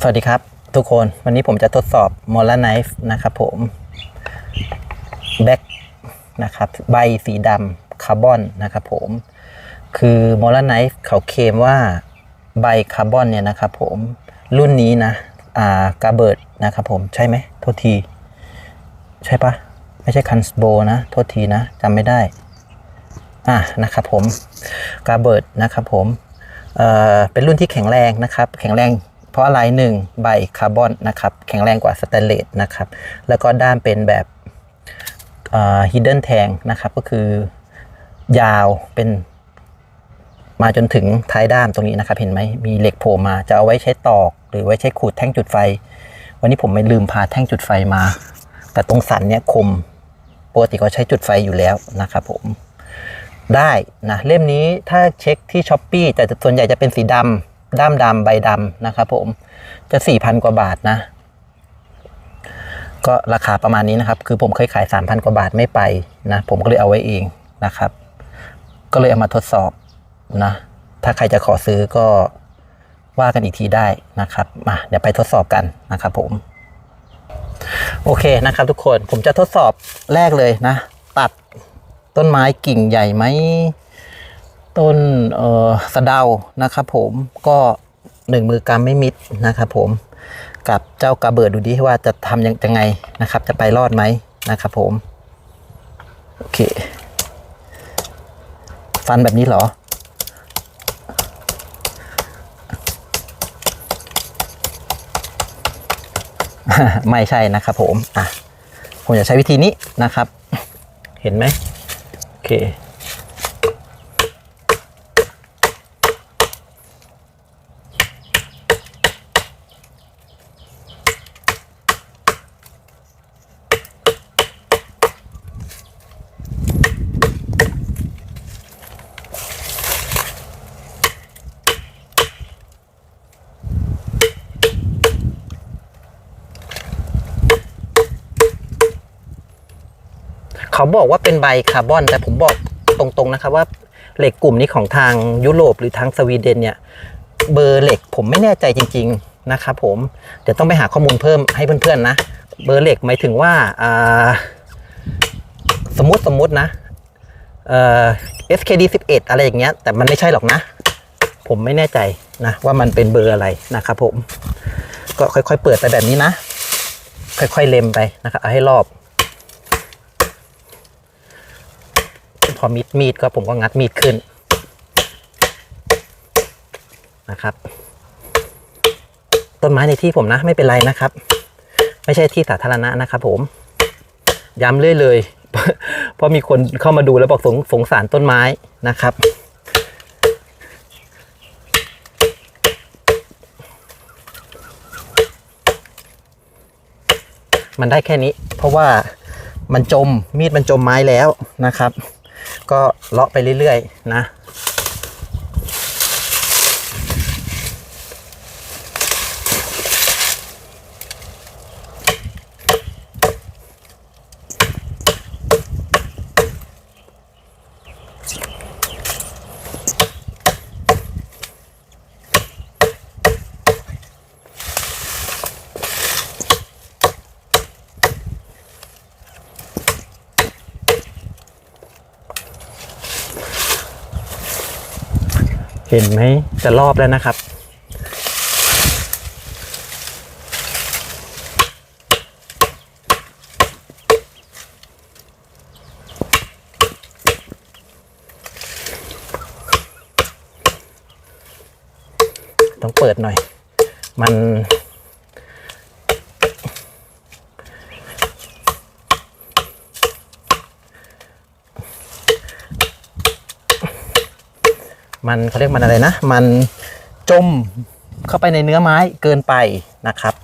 สวัสดีครับ ทุกคนวันนี้ผมจะทดสอบ m o l a Knife นะครับผมแบ็คนะครับใบสีดำคาร์บอนนะครับผม คือ m o l a Knife เขาเคมว่าใบคาร์บอนเนี่ยนะครับผมรุ่นนี้นะอ่ากาเบิร์ดนะครับผมใช่ไหมโทษที ใช่ปะไม่ใช่คันสโบนะ โทษทีนะจำไม่ได้อะนะครับผมกาเบิร์ดนะครับผมเอ่อเป็นรุ่นที่แข็งแรงนะครับ แข็งแรง เพราะอะไรหนึ่งใบคาร์บอนนะครับ แข็งแรงกว่าสแตนเลสนะครับ แล้วก็ด้ามเป็นแบบฮิดเดิลแทงนะครับ ก็คือยาวเป็นมาจนถึงท้ายด้ามตรงนี้นะครับ เห็นไหมมีเหล็กโผล่มาจะเอาไว้ใช้ตอก หรือไว้ใช้ขูดแท่งจุดไฟ วันนี้ผมไม่ลืมพาแท่งจุดไฟมา แต่ตรงสันเนี่ยคมปกติเขาใช้จุดไฟอยู่แล้วนะครับผมได้นะเล่มนี้ถ้าเช็คที่ช้อปปีแต่ส่วนใหญ่จะเป็นสีดำ ด้ามดำใบดำนะครับผมจะสี่พันกว่าบาทนะ ก็ราคาประมาณนี้นะครับ คือผมเคยขายสามพันกว่าบาทไม่ไปนะ ผมก็เลยเอาไว้เองนะครับ ก็เลยเอามาทดสอบนะ ถ้าใครจะขอซื้อก็ว่ากันอีกทีได้นะครับมาเดี๋ยวไปทดสอบกันนะครับผม โอเคนะครับทุกคนผมจะทดสอบแรกเลยนะ ตัดต้นไม้กิ่งใหญ่ไหม ต้นเอ่อสะเดานะครับผมก็หนึ่งมือกำไม่มิดนะครับผมกับเจ้ากระเบิดดูดิว่าจะทำยังยังไงนะครับ จะไปรอดไหมนะครับผม โอเค ฟันแบบนี้เหรอ ไม่ใช่นะครับผม อะ ผมจะใช้วิธีนี้นะครับ เห็นไหมโอเค เขาบอกว่าเป็นใบคาร์บอน แต่ผมบอกตรงๆนะครับว่าเหล็กกลุ่มนี้ของทางยุโรปหรือทางสวีเดนเนี่ยเบอร์เหล็กผมไม่แน่ใจจริง ๆนะครับผมเดี๋ยวต้องไปหาข้อมูลเพิ่มให้เพื่อนๆนะเบอร์เหล็กหมายถึงว่าสมมติสมมตินะเอ่อ SKD 11 อะไรอย่างเงี้ยแต่มันไม่ใช่หรอกนะ ผมไม่แน่ใจนะว่ามันเป็นเบอร์อะไรนะครับผมก็ค่อยๆเปิดไปแบบนี้นะ ค่อยๆเล็มไปนะครับเอาให้รอบ อมีดมีดก็ผมก็งัดมีดขึ้นนะครับ ต้นไม้ในที่ผมนะไม่เป็นไรนะครับ ไม่ใช่ที่สาธารณะนะครับ ผม ย้ำเรื่อยเลยเพราะมีคนเข้ามาดูแล้วบอกสงสงสารต้นไม้นะครับ มันได้แค่นี้ เพราะว่ามันจมมีดมันจมไม้แล้วนะครับ ก็เลาะไปเรื่อยๆนะ เห็นไหมจะรอบแล้วนะครับ ต้องเปิดหน่อย มัน มันเขาเรียกมันอะไรนะ มันจมเข้าไปในเนื้อไม้เกินไปนะครับ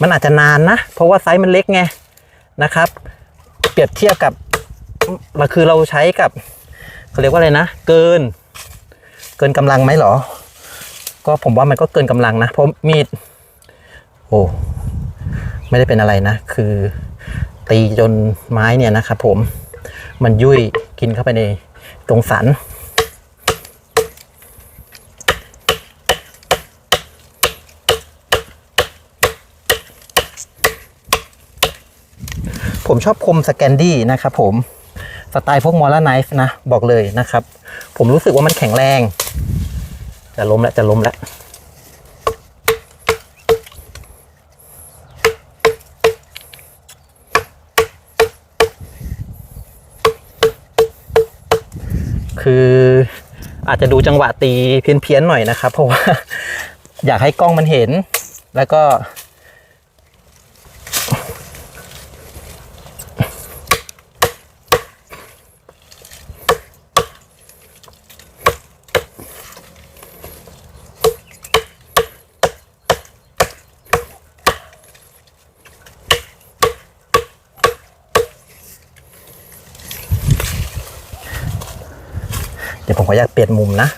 มันอาจจะนานนะ เพราะว่าไซส์มันเล็กไงนะครับ เปรียบเทียบกับเราคือเราใช้กับเขาเรียกว่าอะไรนะ เกิน เกินกำลังไหมเหรอ ก็ผมว่ามันก็เกินกำลังนะ เพราะมีด โอ้ไม่ได้เป็นอะไรนะ คือตีจนไม้เนี่ยนะครับผมมันยุ่ยกินเข้าไปในตรงสัน ผมชอบคมสแกนดี้นะครับผมสไตล์พวกมอลล์ไนฟ์นะ บอกเลยนะครับ ผมรู้สึกว่ามันแข็งแรง จะล้มแล้วจะล้มแล้วคืออาจจะดูจังหวะตีเพี้ยนๆหน่อยนะครับ เพราะว่าอยากให้กล้องมันเห็น แล้วก็ ขออนุญาตเปลี่ยนมุมนะ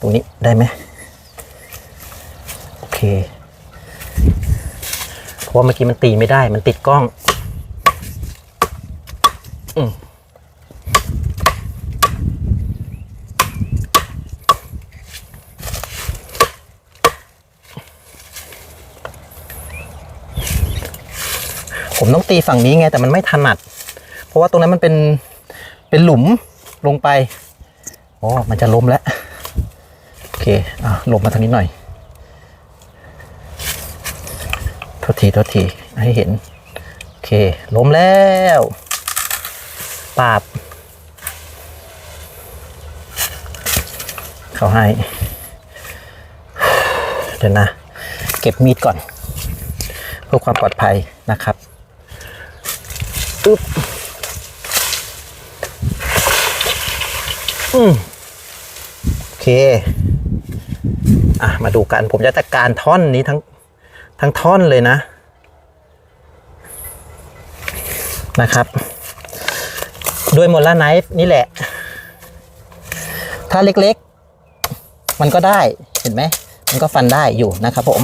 ตรงนี้ได้ไหมโอเคเพราะว่าเมื่อกี้มันตีไม่ได้ มันติดกล้องอืมผมต้องตีฝั่งนี้ไงแต่มันไม่ถนัด เพราะว่าตรงนั้นมันเป็นเป็นหลุมลงไป อ๋อ มันจะล้มแล้ว โอเค อะลบมาทางนี้หน่อยโทษทีโทษที ให้เห็น โอเค ล้มแล้วปาบ เขาให้ เดี๋ยวนะ เก็บมีดก่อน เพื่อความปลอดภัยนะครับอึ๊บอืม อเคอะมาดูกันผมจะจัดการท่อนนี้ทั้งทั้งท่อนเลยนะ นะครับ ด้วยโมล่าไนฟ์นี่แหละ ถ้าเล็กๆ มันก็ได้เห็นไหม มันก็ฟันได้อยู่นะครับผม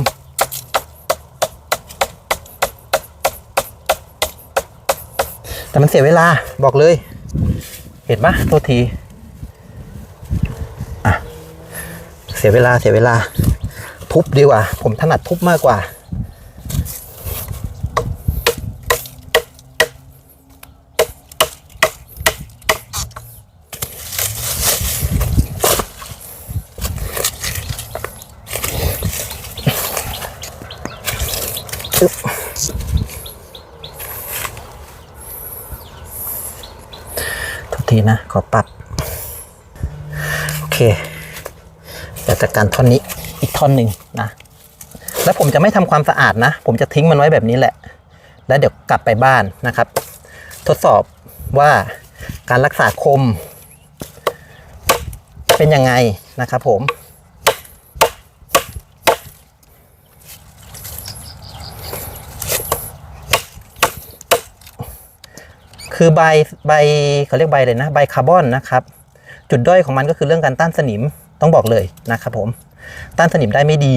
แต่มันเสียเวลาบอกเลย เห็นปะโทษที เสียเวลาเสียเวลา ทุบดีกว่า ผมถนัดทุบมากกว่าทุกทีนะ ขอปรับ โอเค จัดการท่อนนี้อีกท่อนหนึ่งนะ แล้วผมจะไม่ทำความสะอาดนะ ผมจะทิ้งมันไว้แบบนี้แหละ แล้วเดี๋ยวกลับไปบ้านนะครับ ทดสอบว่าการรักษาคม เป็นยังไงนะครับผมคือใบใบเขาเรียกใบเลยนะใบคาร์บอนนะครับ จุดด้อยของมันก็คือเรื่องการต้านสนิม ต้องบอกเลยนะครับผม ต้านสนิมได้ไม่ดี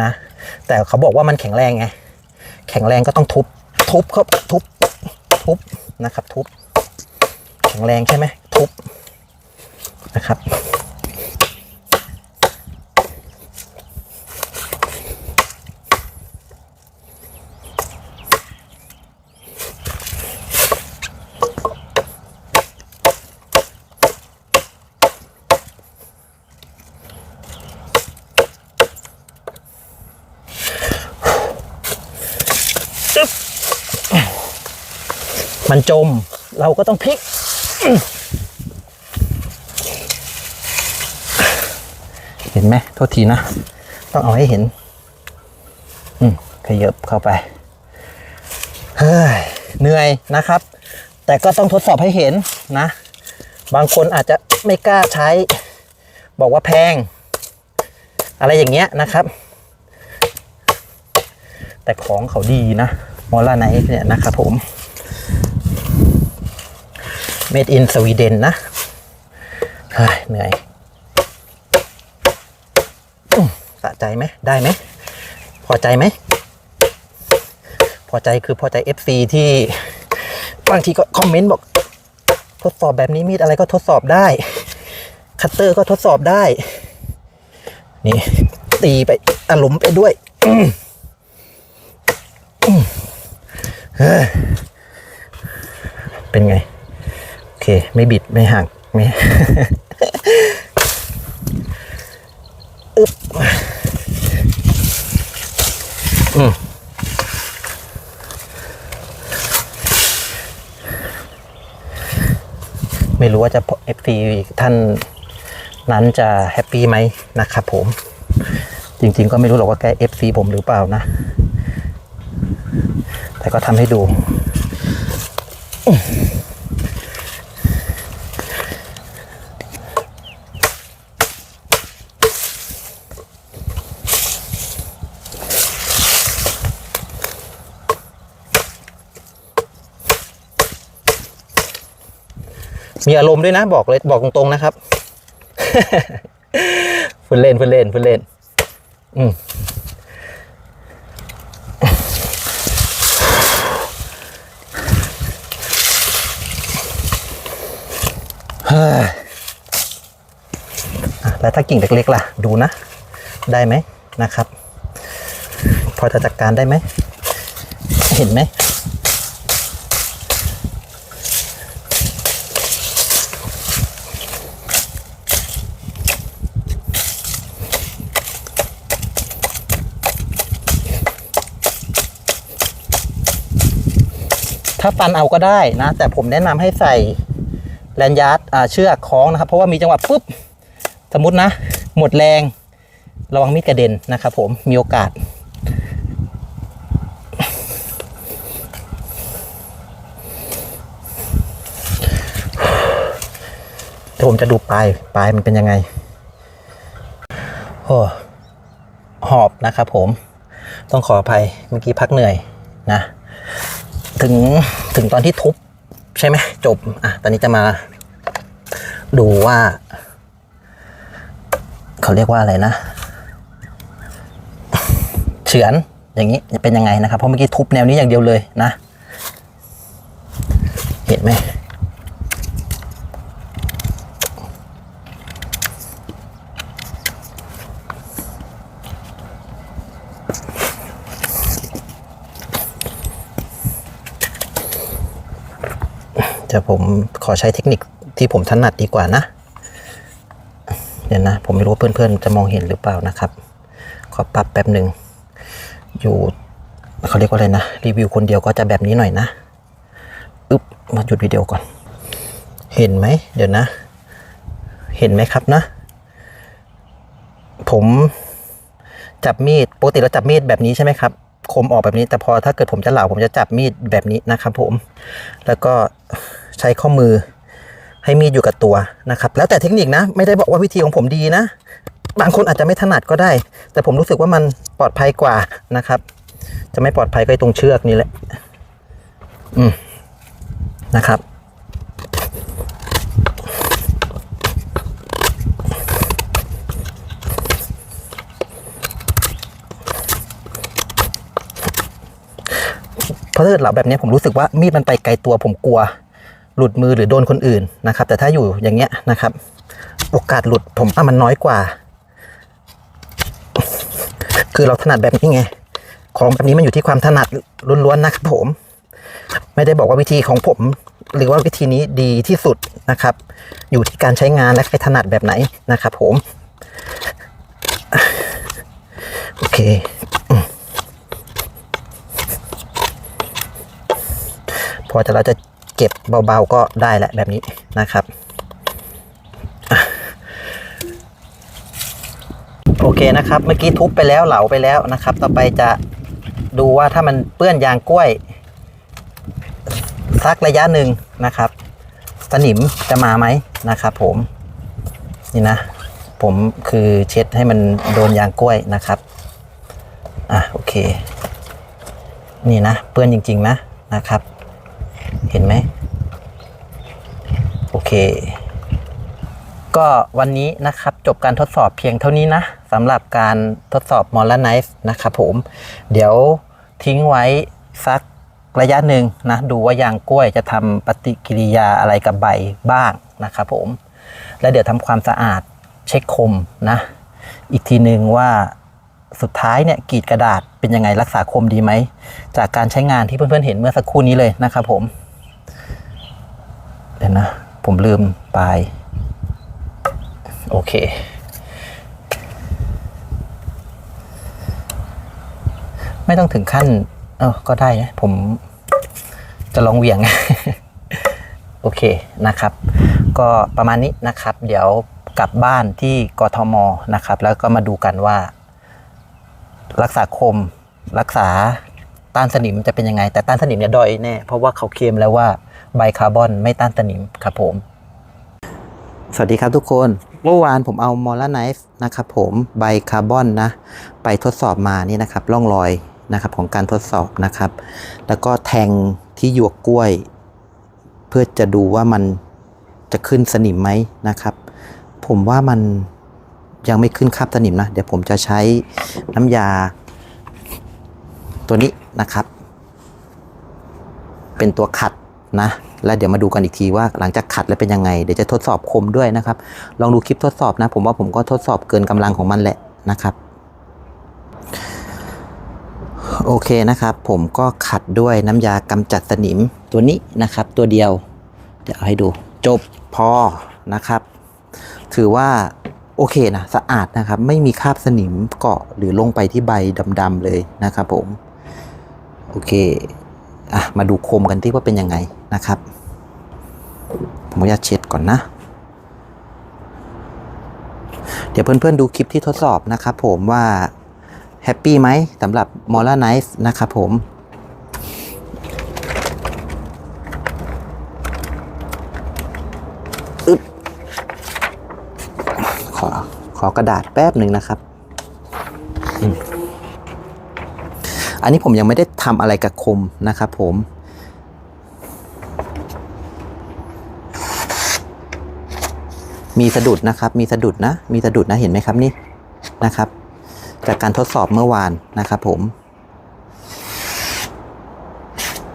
นะ แต่เขาบอกว่ามันแข็งแรงไง แข็งแรงก็ต้องทุบ ทุบครับทุบ ทุบนะครับ ทุบ แข็งแรงใช่ไหมทุบนะครับ มันจม เราก็ต้องพลิก เห็นไหมโทษทีนะ ต้องเอาให้เห็น อืมขยับเข้าไปเฮ้ยเหนื่อยนะครับ แต่ก็ต้องทดสอบให้เห็นนะ บางคนอาจจะไม่กล้าใช้ บอกว่าแพง อะไรอย่างเงี้ยนะครับ แต่ของเขาดีนะมอลลาไนท์เนี่ยนะครับผม made in Sweden นะเหนื่อยสะใจไหมได้ไหม พอใจไหม พอใจคือพอใจ FC ที่บางทีก็คอมเมนต์บอก ทดสอบแบบนี้มีดอะไรก็ทดสอบได้ คัตเตอร์ก็ทดสอบได้ นี่ ตีไปอารมณ์ไปด้วยเป็นไง ไม่บิดไม่หักไม่อึบอืมไม่รู้ว่าจะ FC ท่านนั้นจะแฮปปี้ไหมนะครับผม จริงๆก็ไม่รู้หรอกว่าแก FC ผมหรือเปล่านะ แต่ก็ทำให้ดู มีอารมณ์ด้วยนะบอกเลยบอกตรงๆนะครับพูดเล่นพูดเล่นพูดเล่น อืมเฮ้ยอะแล้วถ้ากิ่งเล็กๆล่ะ ดูนะ ได้ไหมนะครับ พอจะจัดการได้ไหม เห็นไหม ถ้าฟันเอาก็ได้นะ แต่ผมแนะนำให้ใส่แลนยาร์ดเชือกคล้องนะครับ เพราะว่ามีจังหวะปุ๊บสมมตินะ หมดแรงระวังมีดกระเด็นนะครับผมมีโอกาส ผมจะดูปลายปลายมันเป็นยังไงโอ้หอบนะครับผมต้องขออภัยเมื่อกี้พักเหนื่อยนะ ถึงถึงตอนที่ทุบใช่ไหมจบอะตอนนี้จะมาดูว่า เขาเรียกว่าอะไรนะเฉือนอย่างนี้จะเป็นยังไงนะครับ เพราะเมื่อกี้ทุบแนวนี้อย่างเดียวเลยนะ เห็นไหม จะผมขอใช้เทคนิคที่ผมถนัดดีกว่านะ เดี๋ยวนะ ผมไม่รู้ว่าเพื่อนๆ จะมองเห็นหรือเปล่านะครับ ขอปรับแป๊บหนึ่ง อยู่เขาเรียกว่าอะไรนะ รีวิวคนเดียวก็จะแบบนี้หน่อยนะ อึ๊บ มาหยุดวิดีโอก่อน เห็นไหม เดี๋ยวนะ เห็นไหมครับนะ ผมจับมีดปกติเราจับมีดแบบนี้ใช่ไหมครับคมออกแบบนี้แต่พอถ้าเกิดผมจะเหลาผมจะจับมีดแบบนี้นะครับผม แล้วก็ ใช้ข้อมือ ให้มีดอยู่กับตัวนะครับ แล้วแต่เทคนิคนะ ไม่ได้บอกว่าวิธีของผมดีนะ บางคนอาจจะไม่ถนัดก็ได้ แต่ผมรู้สึกว่ามันปลอดภัยกว่านะครับ จะไม่ปลอดภัยก็ไอ้ตรงเชือกนี่แหละ อืมนะครับเพราะถ้าเกิดเหลาแบบนี้ผมรู้สึกว่ามีดมันไปไกลตัวผมกลัว หลุดมือหรือโดนคนอื่นนะครับ แต่ถ้าอยู่อย่างเงี้ยนะครับ โอกาสหลุดผมว่ามันน้อยกว่า คือเราถนัดแบบนี้ไง ของแบบนี้มันอยู่ที่ความถนัดล้วนๆนะครับผม ไม่ได้บอกว่าวิธีของผม หรือว่าวิธีนี้ดีที่สุดนะครับ อยู่ที่การใช้งานและใครถนัดแบบไหนนะครับผม โอเคพอจะเราจะ เก็บเบาๆก็ได้แหละแบบนี้นะครับโอเคนะครับเมื่อกี้ทุบไปแล้วเหลาไปแล้วนะครับ ต่อไปจะดูว่าถ้ามันเปื้อนยางกล้วยสักระยะหนึ่งนะครับสนิมจะมาไหมนะครับ ผมนี่นะ ผมคือเช็ดให้มันโดนยางกล้วยนะครับอะโอเค นี่นะ เปื้อนจริง ๆ นะนะครับ เห็นไหมโอเค ก็วันนี้นะครับจบการทดสอบเพียงเท่านี้นะสำหรับการทดสอบมอล r ไนฟ์นะครับผม เดี๋ยวทิ้งไว้สักระยะหนึ่งนะ ดูว่ายางกล้วยจะทำปฏิกิริยาอะไรกับใบบ้างนะครับผม แล้วเดี๋ยวทำความสะอาดเช็คคมนะ อีกทีหนึ่งว่าสุดท้ายเนี่ยกรีดกระดาษเป็นยังไงรักษาคมดีไหม จากการใช้งานที่เพื่อนๆเห็นเมื่อสักครู่นี้เลยนะครับผม เดี๋ยวนะ ผมลืมปลาย โอเค ไม่ต้องถึงขั้น เออก็ได้นะ ผมจะลองเหวี่ยง โอเคนะครับ ก็ประมาณนี้นะครับ เดี๋ยวกลับบ้านที่กทมนะครับ แล้วก็มาดูกันว่า รักษาคมรักษาต้านสนิมจะเป็นยังไง แต่ต้านสนิมเนี่ยดอยแน่เพราะว่าเขาเคลมแล้วว่า ไบคาร์บอนไม่ต้านสนิมครับผม สวัสดีครับทุกคน เมื่อวานผมเอามอล r ไนฟ์นะครับผมไบคาร์บอนนะ ไปทดสอบมานี่นะครับร่องรอยนะครับของการทดสอบนะครับ แล้วก็แทงที่หยวกกล้วย เพื่อจะดูว่ามันจะขึ้นสนิมไหมนะครับ ผมว่ามันยังไม่ขึ้นคราบสนิมนะ เดี๋ยวผมจะใช้น้ำยา ตัวนี้นะครับ เป็นตัวขัด นะแล้วเดี๋ยวมาดูกันอีกทีว่าหลังจากขัดแล้วเป็นยังไง เดี๋ยวจะทดสอบคมด้วยนะครับ ลองดูคลิปทดสอบนะ ผมว่าผมก็ทดสอบเกินกำลังของมันแหละนะครับ โอเคนะครับ ผมก็ขัดด้วยน้ำยากำจัดสนิมตัวนี้นะครับ ตัวเดียว เดี๋ยวเอาให้ดู จบพอนะครับ ถือว่าโอเคนะสะอาดนะครับ ไม่มีคราบสนิมเกาะหรือลงไปที่ใบดำๆเลยนะครับผม โอเค อะมาดูโคมกันที่ว่าเป็นยังไงนะครับ ผมขออนุญาตเช็ดก่อนนะ เดี๋ยวเพื่อนๆดูคลิปที่ทดสอบนะครับผมว่าแฮปปี้ไหมสำหรับ m o l a Knife นะครับผมอขอขอกระดาษแป๊บหนึ่งนะครับอืม อันนี้ผมยังไม่ได้ทำอะไรกับคมนะครับผมมีสะดุดนะครับมีสะดุดนะมีสะดุดนะเห็นไหมครับนี่นะครับ จากการทดสอบเมื่อวานนะครับผม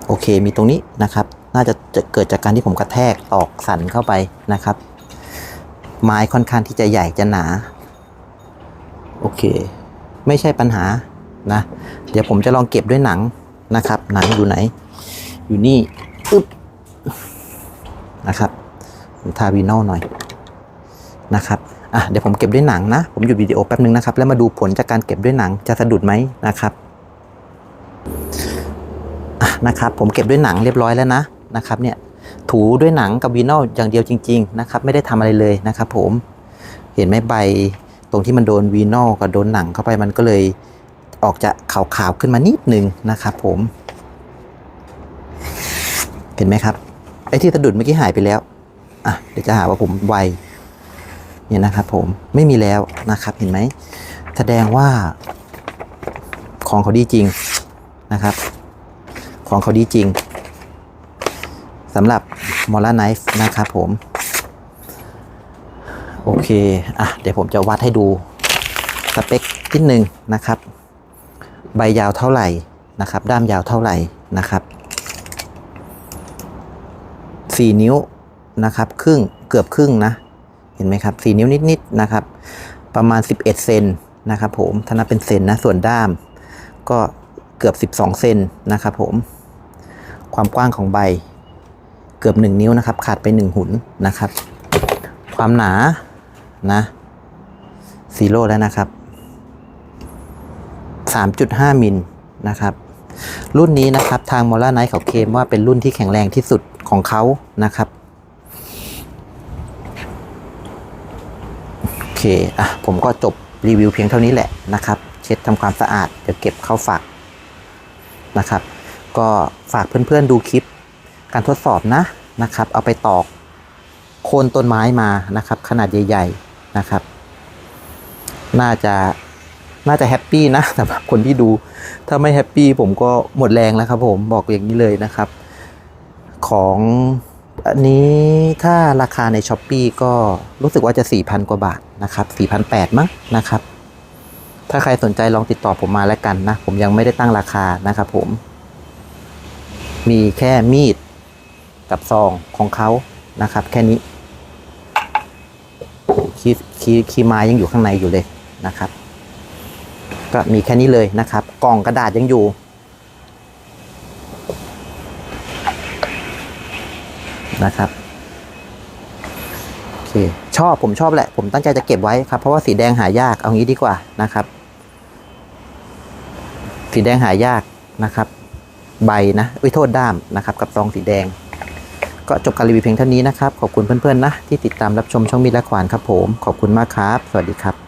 โอเคมีตรงนี้นะครับ น่าจะจะเกิดจากการที่ผมกระแทกตอกสันเข้าไปนะครับ ไม้ค่อนข้างที่จะใหญ่จะหนา โอเค ไม่ใช่ปัญหา นะ เดี๋ยวผมจะลองเก็บด้วยหนังนะครับ หนังอยู่ไหน อยู่นี่อึ๊บนะครับผมทาวีนอลหน่อยนะครับอะเดี๋ยวผมเก็บด้วยหนังนะ ผมหยุดวิดีโอแป๊บนึงนะครับ แล้วมาดูผลจากการเก็บด้วยหนังจะสะดุดไหมนะครับอะนะครับ ผมเก็บด้วยหนังเรียบร้อยแล้วนะนะครับเนี่ยถูด้วยหนังกับวีนอลอย่างเดียวจริง ๆ นะครับ ไม่ได้ทำอะไรเลยนะครับ ผมเห็นไหมใบตรงที่มันโดนวีนอลกับโดนหนังเข้าไปมันก็เลย ออกจะขาวๆขึ้นมานิดนึงนะครับผม เห็นไหมครับ ไอ้ที่สะดุดเมื่อกี้หายไปแล้วอะเดี๋ยวจะหาว่าผมไวเนี่ยนะครับผมไม่มีแล้วนะครับเห็นไหมแสดงว่าของเขาดีจริงนะครับ ของเขาดีจริงสำหรับมอล r ไนฟ์นะครับผม โอเค อะ เดี๋ยวผมจะวัดให้ดูสเปคนิดนึงนะครับ ใบยาวเท่าไหร่นะครับ ด้ามยาวเท่าไหร่นะครับ 4 นิ้วนะครับครึ่งเกือบครึ่งนะ เห็นไหมครับ 4 นิ้วนิดๆนะครับ ประมาณ 11 เซนนะครับผมถ้านับเป็นเซนนะส่วนด้าม ก็เกือบ 12 เซนนะครับผม ความกว้างของใบเกือบ 1 นิ้วนะครับ ขาดไป 1 หุ่นนะครับ ความหนานะซีโร่แล้วนะครับ 3.5 มิลนะครับ รุ่นนี้นะครับทางมอล r ไนท์เขาเคลมว่าเป็นรุ่นที่แข็งแรงที่สุดของเขานะครับ โอเค อะ ผมก็จบรีวิวเพียงเท่านี้แหละนะครับ เช็ดทำความสะอาดเดี๋ยวเก็บเข้าฝักนะครับ ก็ฝากเพื่อนๆดูคลิปการทดสอบนะนะครับ เอาไปตอกโคนต้นไม้มานะครับ ขนาดใหญ่ ๆนะครับ น่าจะ น่าจะแฮปปี้นะสำหรับคนที่ดู ถ้าไม่แฮปปี้ผมก็หมดแรงแล้วครับผมบอกอย่างนี้เลยนะครับ ของอันนี้ถ้าราคาในช้อปปีก็รู้สึกว่าจะ 4,000 กว่าบาทนะครับ4,800มั้งนะครับ ถ้าใครสนใจลองติดต่อผมมาแล้วกันนะ ผมยังไม่ได้ตั้งราคานะครับผม มีแค่มีดกับซองของเขานะครับ แค่นี้คีคีคีไม้ยังอยู่ข้างในอยู่เลยนะครับ ก็มีแค่นี้เลยนะครับ กล่องกระดาษยังอยู่ นะครับโอเคชอบผมชอบแหละ ผมตั้งใจจะเก็บไว้ครับ เพราะว่าสีแดงหายากเอางี้ดีกว่านะครับ สีแดงหายากนะครับ ใบนะอุ้ยโทษด้ามนะครับ กับซองสีแดง ก็จบการรีวิวเพียงเท่านี้นะครับ ขอบคุณเพื่อนๆนะ ที่ติดตามรับชมช่องมิตรและขวานครับผม ขอบคุณมากครับ สวัสดีครับ